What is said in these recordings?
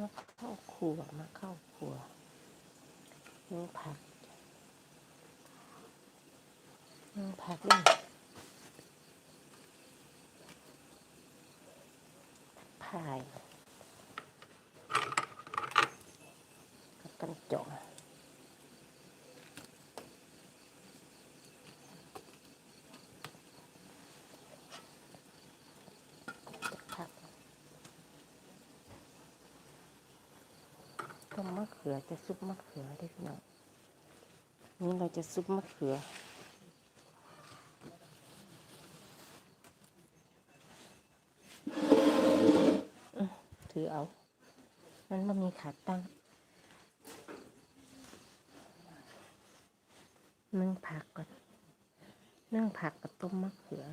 มาเข้าครัวมาเข้าครัวนึ่งผักนึ่งผักด้วยพายกับกันจ่องผัก ต้มมะเขือจะซุปมะเขือได้พี่น้องนี่เราจะซุปมะเขือ ถือเอา มันไม่มีขาตั้งนึ่งผักก่อนนึ่งผักกับต้มมะเขือ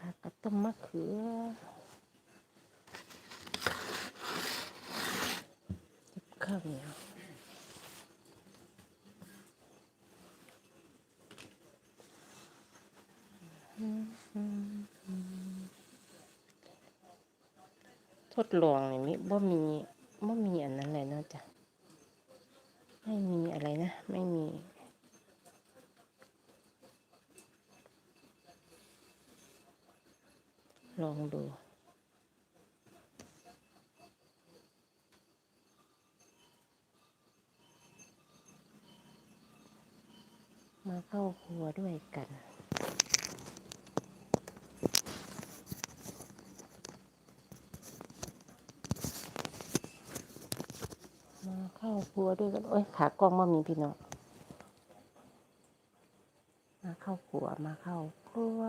ผักกับต้มมะเขือจิบข้าวเหนียวทดลองนี่มิบ่มีบ่มีอันนั้นเลยนาะจ๊ะไม่มีอะไรนะ ไม่มี ลองดู มาเข้าครัวด้วยกันมาเข้าครัวด้วยกัน โอ้ย ขากล้องมามีพี่น้องมาเข้าครัว มาเข้าครัว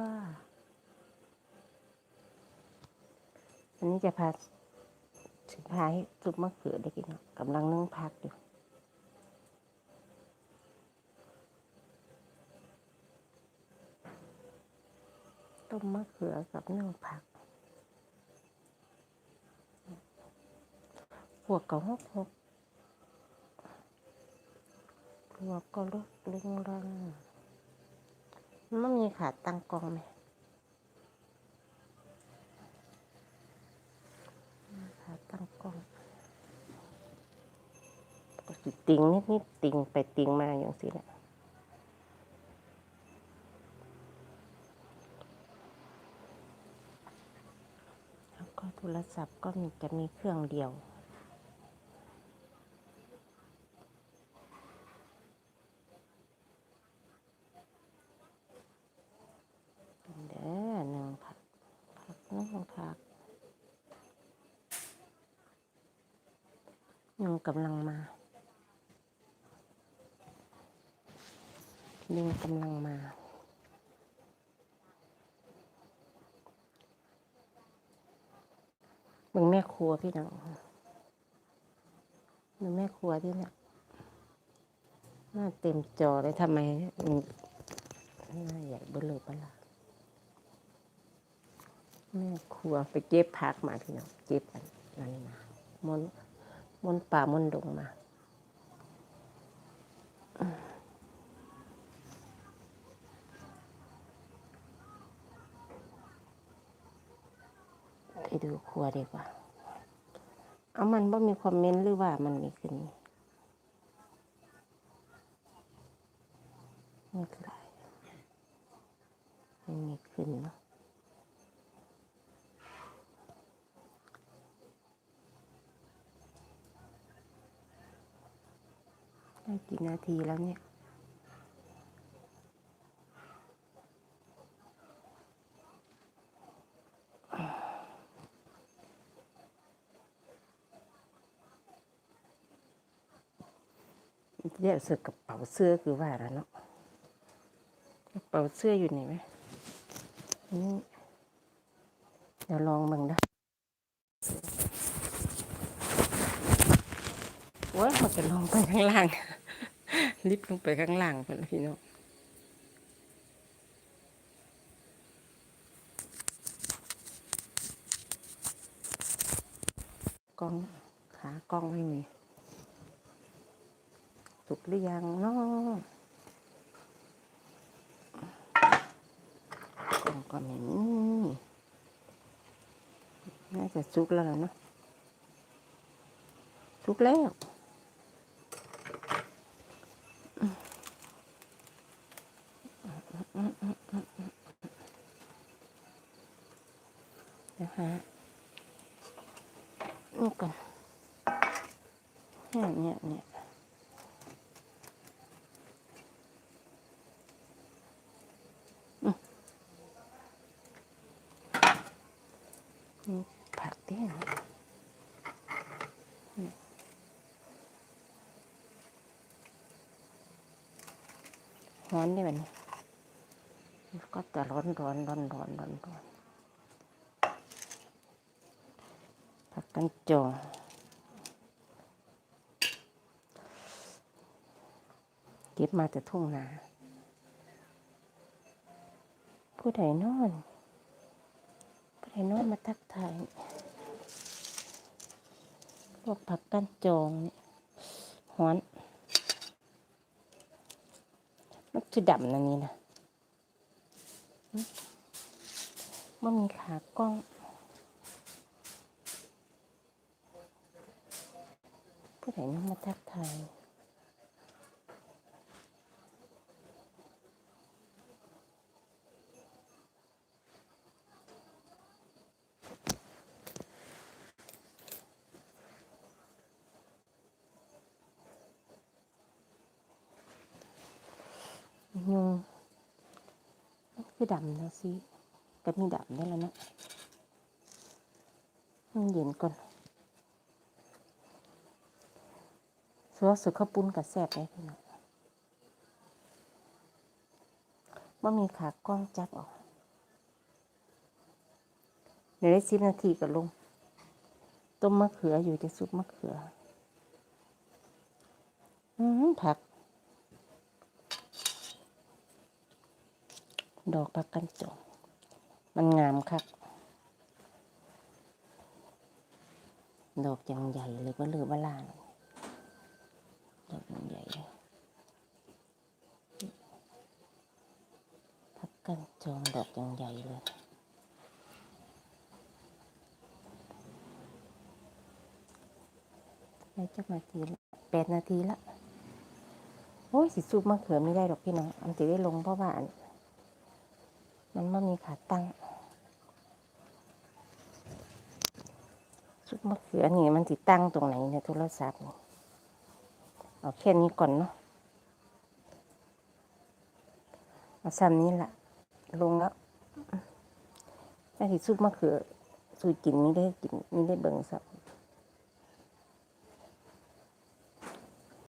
อันนี้จะพาสิพาให้ซุปมะเขือได้กินเนาะกำลังนึ่งผักอยู่ต้มมะเขือกับนึ่งผักหัวกก็หกหกหัวก็ลุกลุงรังมันมีขาดตั้งกองไหม ขาตั้งกล้องก็สิ ติงนิดนิดติงไปติงมาอย่างสิแหละแล้วก็โทรศัพท์ก็มีจะมีเครื่องเดียวเด้อหนึ่งผักผักนึ่งผักยุงกำลังมา ยุงกำลังมามึงแม่ครัวพี่น้องมึงแม่ครัวที่เนี่ยหน้าเต็มจอเลยทำไมนหน้าใหญ่เบลอเบลาแม่ครัวไปเก็บผักมาพี่น้องเก็บอันนั้นมามนมนป่ามนดงมา ไปดูครัวดีกว่า เอามันบ่มีคอมเมนต์หรือว่ามันมีขึ้นไม่คือไรไม่มีขึ้นเนาะได้กี่นาทีแล้วเนี่ย เรียกเสื้อกระเป๋าเสื้อคือว่าแล้วเนาะกระเป๋าเสื้ออยู่ไหนไหมนี่เดี๋ยวลองมึงนะโอ้ยมันจะลงไปข้างล่าง ลิฟต์ลงไปข้างล่างไปพี่น้องกล้องขากล้องไม่มี สุกหรือยังเนาะก็ไม่มีน่าจะสุกแล้วเนาะสุกแล้วเดี๋ยวหานี่ก่อนเนี่ยเนี่ยเนี่ยอืมนี่ผักเตี้ยนะนี่ ร้อนได้แบบนี้ก็จะร้อนร้อนร้อนร้อนร้อนร้อนผักกันจองเก็บมาแต่ทุ่งนาผู้ใดนอนผู้ใดนอนมาทักทายพวกผักกันจองนี่หอนมัน คือดำนะนี่นะมันมีขากล้องผู้ใดนั่งมาทักทายงมัน คือดำนะสิก็มีดำได้แล้วนะมันเย็นก่อนสัวสุดข้าวปุ้นกับแซ่บเลยพี่น้องว่ามีขากล้องจับออกเดี๋ยวได้สิบนาทีก็ลง ต้มมะเขืออยู่จะซุปมะเขือ อืมผัก ดอกผักกันจงมันงามคักดอกยังใหญ่เลยก็เลือบล่างดอกยังใหญ่เลยผักกันจงดอกยังใหญ่เลยได้จักนาทีละแปดนาทีละโอ้ยสิซุปมะเขือไม่ได้ดอกพี่น้องอันติได้ลงเพราะว่า มันไม่มีขาตั้ง ซุปมะเขือนี่มันติดตั้งตรงไหนในโทรศัพท์นี่เอาแค่นี้ก่อนเนาะเอาซ้ำนี้แหละลงแล้วไอ้ที่ซุปมะเขือสูตรกินไม่ได้กินไม่ได้เบิ่งสับ